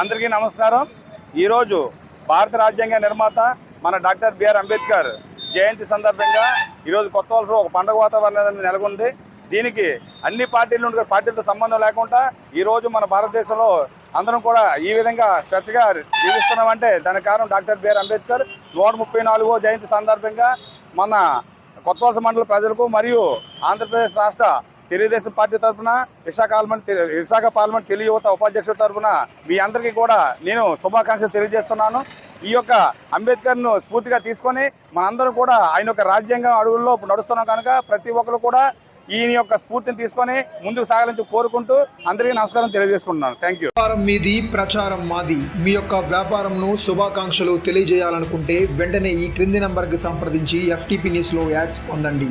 అందరికీ నమస్కారం. ఈరోజు భారత రాజ్యాంగ నిర్మాత మన డాక్టర్ బిఆర్ అంబేద్కర్ జయంతి సందర్భంగా ఈరోజు కొత్త వలసలో ఒక పండుగ వాతావరణం నెలకొంది. దీనికి అన్ని పార్టీలు నుండి పార్టీలతో సంబంధం లేకుండా ఈరోజు మన భారతదేశంలో అందరం కూడా ఈ విధంగా స్వచ్ఛగా జీవిస్తున్నామంటే దాని కారణం డాక్టర్ బిఆర్ అంబేద్కర్. నూట ముప్పై నాలుగో జయంతి సందర్భంగా మన కొత్త వలస మండల ప్రజలకు మరియు ఆంధ్రప్రదేశ్ రాష్ట్ర తెలుగుదేశం పార్టీ తరఫున విశాఖ పార్లమెంట్ విశాఖ పార్లమెంట్ తెలుగు యువత ఉపాధ్యక్షుల తరఫున మీ అందరికీ కూడా నేను శుభాకాంక్షలు తెలియజేస్తున్నాను. ఈ యొక్క అంబేద్కర్ను స్ఫూర్తిగా తీసుకొని మనందరం కూడా ఆయన యొక్క రాజ్యాంగం అడుగుల్లో నడుస్తున్నాం కనుక ప్రతి ఒక్కరు కూడా ఈయన యొక్క స్ఫూర్తిని తీసుకొని ముందుకు సాగాలని కోరుకుంటూ అందరికీ నమస్కారం తెలియజేసుకుంటున్నాను. థ్యాంక్ యూ వ్యాపారం మీది ప్రచారం మాది. మీ యొక్క వ్యాపారంను శుభాకాంక్షలు తెలియజేయాలనుకుంటే వెంటనే ఈ క్రింది నంబర్కి సంప్రదించి ఎఫ్టీపీ న్యూస్లో యాడ్స్ పొందండి.